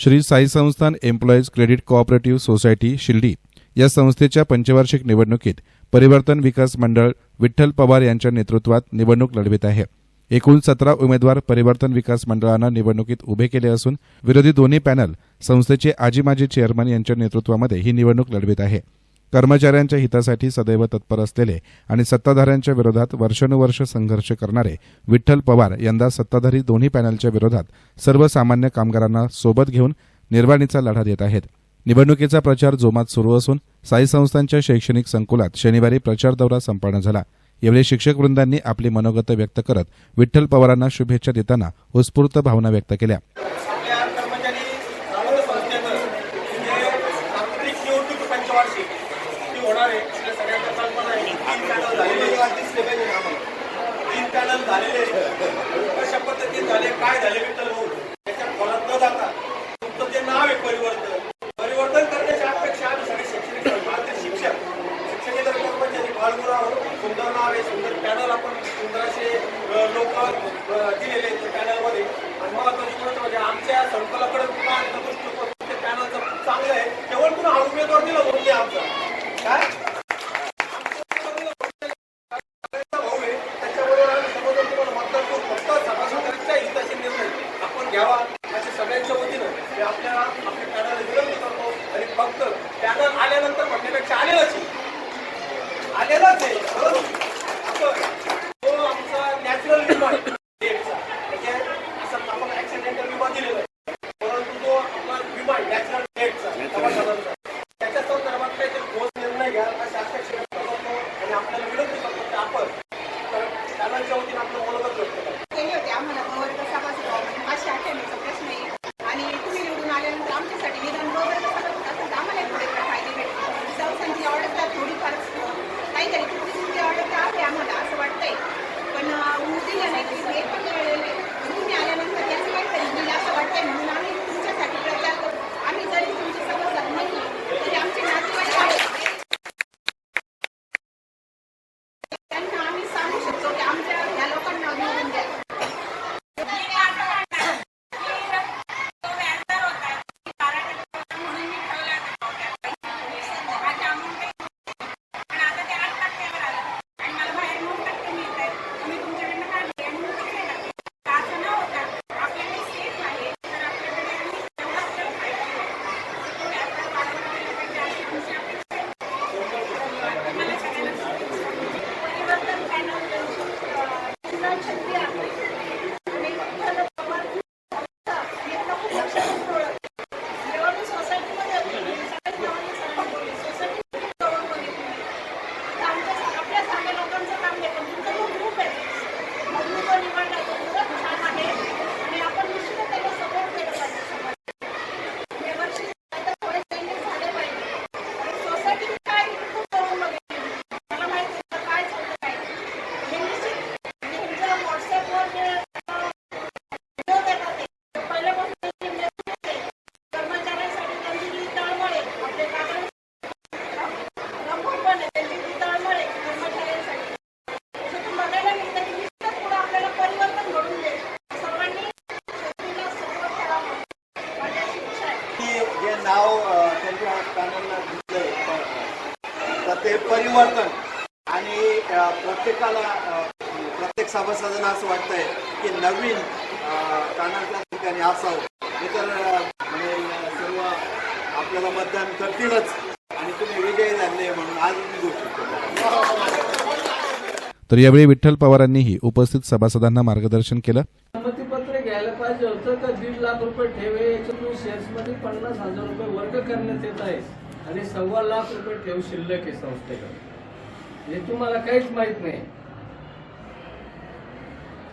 Shri Sai Sansthan employees credit cooperative society Shirdi या संस्थेच्या पंचवार्षिक निवडणुकीत परिवर्तन विकास मंडळ विठ्ठल पवार यांच्या नेतृत्वात निवडणूक लढवित आहे. एकूण सतरा उमेदवार परिवर्तन विकास मंडळानं निवडणुकीत उभे केले असून विरोधी दोन्ही पॅनल संस्थेचे आजी माजी चेअरमन यांच्या नेतृत्वामध्ये ही निवडणूक लढवित आहे. कर्मचाऱ्यांच्या हितासाठी सदैव तत्पर असलेले आणि सत्ताधाऱ्यांच्या विरोधात वर्षानुवर्ष संघर्ष करणारे विठ्ठल पवार यंदा सत्ताधारी दोन्ही पॅनलच्या विरोधात सर्वसामान्य कामगारांना सोबत घेऊन निर्वाणीचा लढा देत आहेत. निवडणुकीचा प्रचार जोमात सुरू असून साई संस्थांच्या शैक्षणिक संकुलात शनिवारी प्रचार दौरा संपन्न झाला. यावेळी शिक्षक वृंदांनी आपली मनोगत व्यक्त करत विठ्ठल पवारांना शुभेच्छा देताना उत्स्फूर्त भावना व्यक्त केल्या. होणार आहे. आपल्या सगळ्यांना कल्पना आहे तीन पॅनल झालेले तीन पॅनल झालेले कशा पद्धतीने झाले. काय झाले विठ्ठल भाऊ? त्याच्या खोलात न जाता तुमचं जे नाव आहे परिवर्तन परिवर्तन करण्याची अपेक्षा आम्ही सगळे शैक्षणिक संस्थांचे शिक्षक शिक्षकेतर कर्मचारी बाळगुराव सुंदर नाव आहे सुंदर पॅनल आपण सुंदर असे लोक दिलेले आहेत पॅनलमध्ये आणि महत्वाची गोष्ट म्हणजे आमच्या संकुलाकडे पाहण्याचा दृष्टिकोन ते पॅनलचं खूप चांगलं आहे केवळ पुन्हा हा उमेदवार दिला म्हणून ते आमचा काय आमचा भाऊ आहे त्याच्याबरोबर आम्ही समोर तुम्हाला मतदान करू फक्त सभासदांच्या हिताचे निर्णय आपण घ्यावा अशा सगळ्यांच्या वतीनं मी आपल्याला आपल्या पॅनलला विनंती करतो आणि फक्त पॅनल आल्यानंतर म्हणण्यापेक्षा आलेलंच आहे. आलेलंच आहे. प्रत्येकाला प्रत्येक सभासदांना असं वाटतंय की नवीन त्या ठिकाणी असावं. हे तर अ, म्हणजे सर्व आपल्याला मतदान करतीलच आणि तुम्ही विजयी झाले म्हणून आज मी करतो. तर यावेळी विठ्ठल पवारांनीही उपस्थित सभासदांना मार्गदर्शन केलं. संमतीपत्र घ्यायला पाहिजे होतं का दीड लाख रुपये ठेवे याच्यातून शेअर्समध्ये पन्नास हजार रुपये वर्ग करण्यात येत आहे. आणि सव्वा लाख रुपये ठेव शिल्लक आहे संस्थेकडे. हे तुम्हाला काहीच माहीत नाही.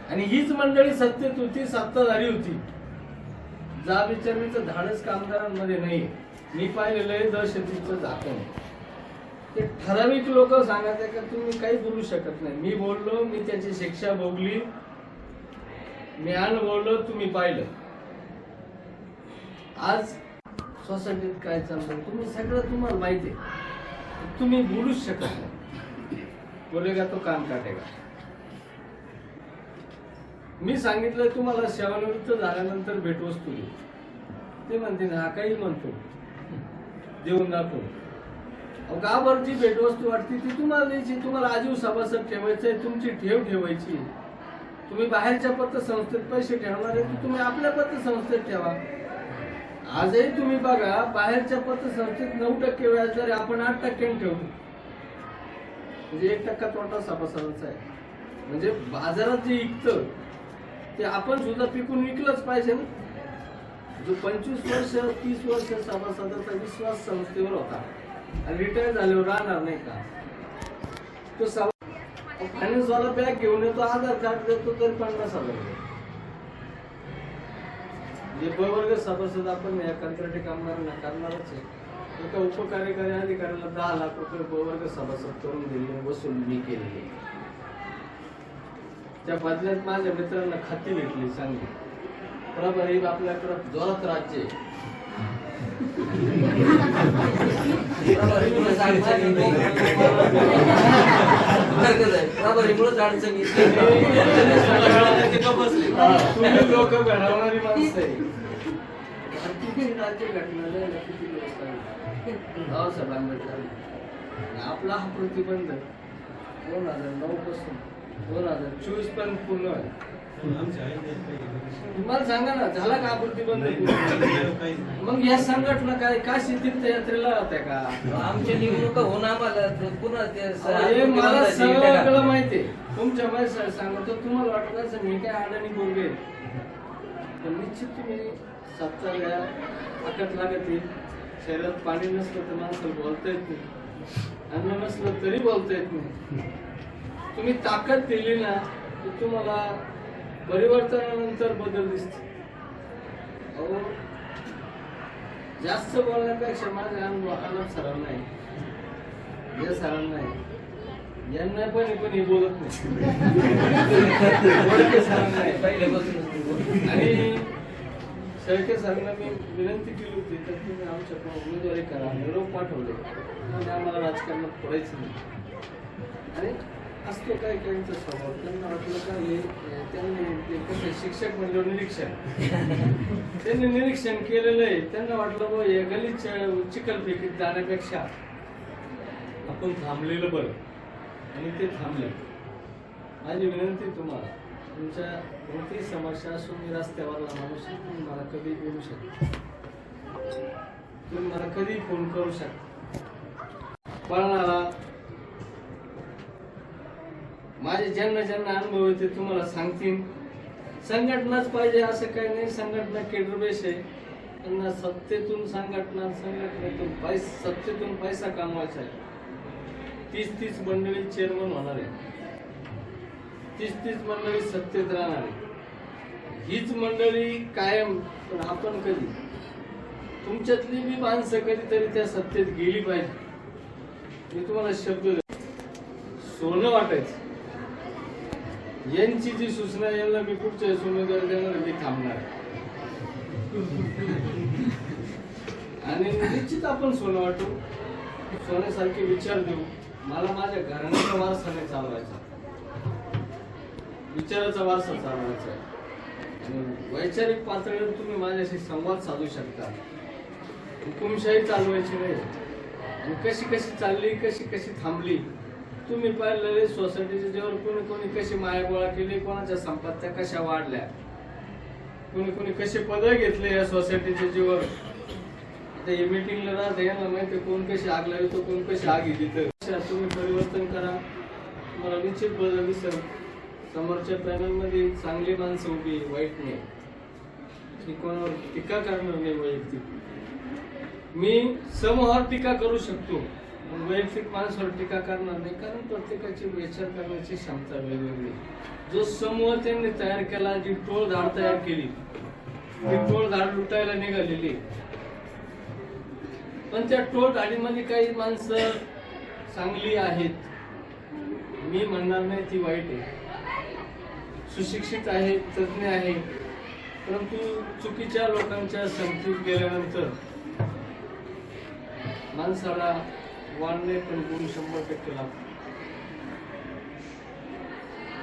आणि हीच मंडळी सत्तेत होती सत्ताधारी होती. जा विचारणीचं धाडस कामगारांमध्ये नाही. मी पाहिलेलं आहे दहशतीचं झाकण. ते ठराविक लोक सांगायचे का तुम्ही काही बोलू शकत नाही. मी बोललो मी त्याची शिक्षा भोगली. मी बोललो तुम्ही पाहिलं. आज सोसायटीत काय चाललं तुम्ही सगळं तुम्हाला माहिती आहे. तुम्ही बोलूच शकत नाही. बोलेगा तो कान काटेगा. मी सांगितलं तुम्हाला सेवानिवृत्त झाल्यानंतर भेटवस्तू ते म्हणते हा काही म्हणतो. देऊन दाखव. का बरं जी भेटवस्तू वाटते ती तुम्हाला द्यायची? तुम्हाला आजीव सभासद ठेवायचं आहे तुमची ठेव ठेवायची. तुम्ही बाहेरच्या पतसंस्थेत पैसे ठेवणार आहे तर तुम्ही आपल्या पतसंस्थेत ठेवा. आजही तुम्ही बघा बाहेरच्या पतसंस्थेत नऊ टक्के व्याज दर आपण आठ टक्क्यांनी ठेवतो. म्हणजे एक टक्का तोटा सभासदांचा आहे. म्हणजे बाजारात जे विकतं ते आपण सुद्धा पिकून विकलंच पाहिजे ना. जो पंचवीस वर्ष तीस वर्ष सभासदाचा विश्वास संस्थेवर होता आणि रिटायर झाल्यावर राहणार नाही का? तो सभा फायनान्सवाला बॅग घेऊन येतो आधार कार्ड देतो तर पन्नास हजार जे बवर्ग सभासद आपण या कंत्राटी कामगारांना करणारच आहे. एका उपकार्यकारी अधिकाऱ्याला दहा लाख रुपये ब वर्ग सभासद करून दिले वसूल मी केलेली. त्या बदल्यात माझ्या मित्रांना खाती भेटली चांगली बरोबर हे आपल्याकडं जोरात राज्य आहे. तुम्ही लोक घडवणारी माणसं आहे. राज्य घटना किती दिवस लागले. आपला हा प्रतिबंध दोन हजार नऊ पासून दोन हजार चोवीसपर्यंत पूर्ण आहे तुम्हाला सांगा ना झाला का प्रतिबंध मग या संघटना काय का तीर्थ यात्रेला होत्या का आमच्या निवडणुका होऊन आम्हाला पुन्हा ते मला सगळं माहितीये तुमच्या माहिती सांगतो तुम्हाला वाटत असं मी काय अडाणी बोलगे निश्चित तुम्ही सत्ता वेळा ताकद लागत येईल शरीरात पाणी नसलं तर माणसाला बोलता येत नाही. अन्न नसलं तरी बोलता येत नाही. तुम्ही ताकद दिली ना तर तुम्हाला परिवर्तनानंतर बदल दिसते अहो जास्त बोलण्यापेक्षा माझ्या अनुभव अनुभव सरळ नाही. हे सरळ नाही. यांना पण पण हे बोलत नाही. आणि शेळके सरांना मी विनंती केली होती तर तुम्ही आमच्याकडून उमेदवारी करा निरोप पाठवले. आणि आम्हाला राजकारणात पडायचं नाही. आणि असतो काही काहींचा स्वभाव. त्यांना वाटलं का हे त्यांनी कसं शिक्षक म्हणजे निरीक्षण. त्यांनी निरीक्षण केलेलं आहे. त्यांना वाटलं बा या गलीत चिखलफेकीत जाण्यापेक्षा आपण थांबलेलं बरं. आणि ते थांबले. माझी विनंती तुम्हाला तुमच्या कोणती समस्या असून मी रस्त्यावरला माणूस तुम्ही मला कधी बोलू शकता. तुम्ही मला कधी फोन करू शकता. पळणारा माझे ज्यांना ज्यांना अनुभव येते तुम्हाला सांगतील. संघटनाच पाहिजे असं काही नाही संघटना केडरबेश आहे. त्यांना सत्तेतून संघटना संघटनेतून पैसा सत्तेतून पैसा कमवायचा आहे. तीस तीस मंडळी चेअरमन होणार आहे. तीच तीच मंडळी सत्तेत राहणार आहे हीच मंडळी कायम पण आपण कधी? तुमच्यातली बी माणसं कधीतरी त्या सत्तेत गेली पाहिजे. मी तुम्हाला शब्द सोनं वाटायचं. यांची जी सूचना यांना मी पुढच्या उमेदवार देणार मी थांबणार आणि निश्चित आपण सोनं वाटू. सोन्यासारखे विचार देऊ. मला माझ्या घराण्याचा वारसा नाही चालवायचा. विचाराचा वारसा चालवायचा आहे. आणि वैचारिक पातळीवर तुम्ही माझ्याशी संवाद साधू शकता. हुकुमशाही चालवायची नाही. आणि कशी कशी चालली कशी कशी थांबली तुम्ही पाहिलेले सोसायटीच्या जेव्हा कोणी कोणी कशी माया गोळा केली कोणाच्या संपत्त्या कशा वाढल्या कोणी कोणी कसे पद घेतले या सोसायटीच्या जीवर आता हे मिटिंगला राहते यांना माहिती कोण कशी आग लावतो कोण कशी आग घेतली तर तुम्ही परिवर्तन करा. तुम्हाला निश्चित बदल दिसेल. समोरच्या प्राण्यांमध्ये चांगली माणसं उभी वाईट नाही. मी कोणावर टीका करणार नाही वैयक्तिक. मी समूहावर टीका करू शकतो पण वैयक्तिक माणसावर टीका करणार नाही कारण प्रत्येकाची विचार करण्याची क्षमता वेगवेगळी जो समूह त्यांनी तयार केला जी टोळ धाड तयार केली ती टोळ धाड लुटायला निघालेली पण त्या टोळ धाडीमध्ये काही माणसं चांगली आहेत. मी म्हणणार नाही ती वाईट आहे. सुशिक्षित आहे तज्ज्ञ आहे. परंतु चुकीच्या लोकांच्या संगतीत गेल्यानंतर माणसाला वाढणे पण गुण शंभर टक्के लागतो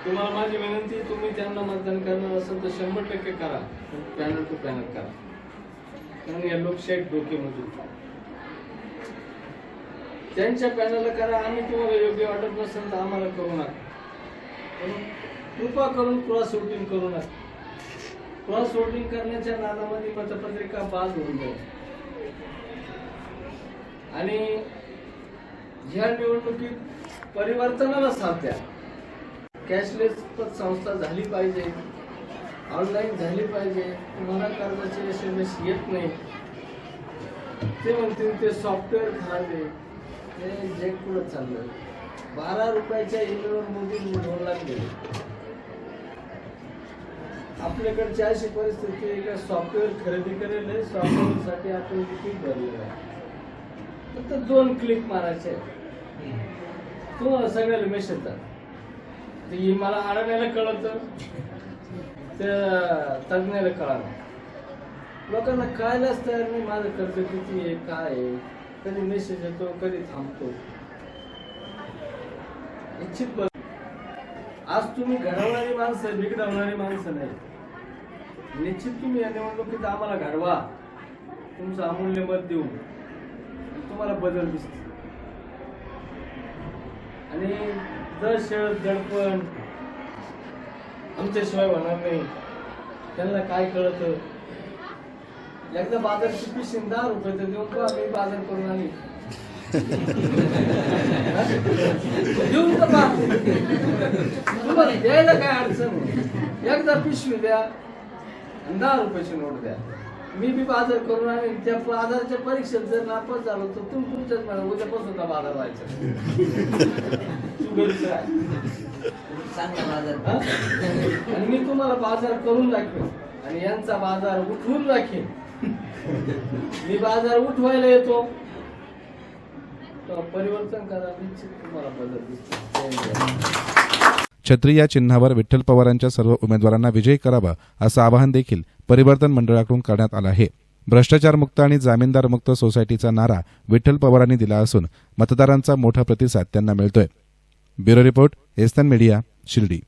तुम्हाला माझी विनंती आहे, तुम्ही त्यांना मतदान करणार असेल तर शंभर टक्के करा. पॅनल टू पॅनल करा. कारण या लोकशाही डोके मजूर त्यांच्या पॅनलला करा. आम्ही तुम्हाला योग्य वाटत नसेल तर आम्हाला करू नका. पण कृपा करून क्रॉस वोटिंग करू नका. क्रॉस वोटिंग करण्याच्या नादामध्ये मतपत्रिका बाद होऊन जाईल. आणि ह्या निवडणुकीत परिवर्तनाला साथ द्या. कॅशलेस संस्था झाली पाहिजे. ऑनलाईन झाली पाहिजे. तुम्हाला कर्जाचे एस एम एस येत नाही. ते म्हणतील ते सॉफ्टवेअर खराबे ते जग पुढे चाललं बारा रुपयाच्या ईमेलवर मोदी दोन लागले आपल्याकडची अशी परिस्थिती आहे का सॉफ्टवेअर खरेदी करेल सॉफ्टवेअरसाठी आपण किती भरलेलं आहे? फक्त दोन क्लिक मारायचे तुम्हाला सगळ्याला मेसेज येतात. ते मला आडव्याला कळत ते तज्ञाला कळालं. लोकांना कळायलाच तयार नाही माझं कर्ज किती आहे काय आहे? कधी मेसेज येतो कधी थांबतो. इच्छित बदल. आज तुम्ही घडवणारी माणसं बिघडवणारी माणसं नाही. निश्चित तुम्ही या निवडणुकीत आम्हाला घडवा तुमचं अमूल्य मत देऊ तुम्हाला बदल दिसते आणि जर शेळ दडपण आमच्याशिवाय होणार नाही त्यांना काय कळत? एकदा बाजार किती दहा रुपये तर देऊन का मी बाजार करून आली देऊन का तुम्हाला द्यायला काय अडचण? नाही. एकदा पिशवी द्या. दहा रुपयाची नोट द्या. मी बी बाजार करून आणि त्या बाजारच्या परीक्षेत जर नापास झालो तर तुम्ही तुमच्याच मला उद्यापासून का बाजार व्हायचा. चांगला बाजार? आणि मी तुम्हाला बाजार करून दाखवेन. आणि यांचा बाजार उठवून दाखवेन मी बाजार उठवायला येतो. परिवर्तन करा निश्चित तुम्हाला बदल दिसतो. छत्री या चिन्हावर विठ्ठल पवारांच्या सर्व उमेदवारांना विजयी करावा असं आवाहन देखील परिवर्तन मंडळाकडून करण्यात आलं आहे. भ्रष्टाचारमुक्त आणि जामीनदारमुक्त सोसायटीचा नारा विठ्ठल पवारांनी दिला असून मतदारांचा मोठा प्रतिसाद त्यांना मिळतोय. ब्युरो रिपोर्ट एस्तन मीडिया शिर्डी.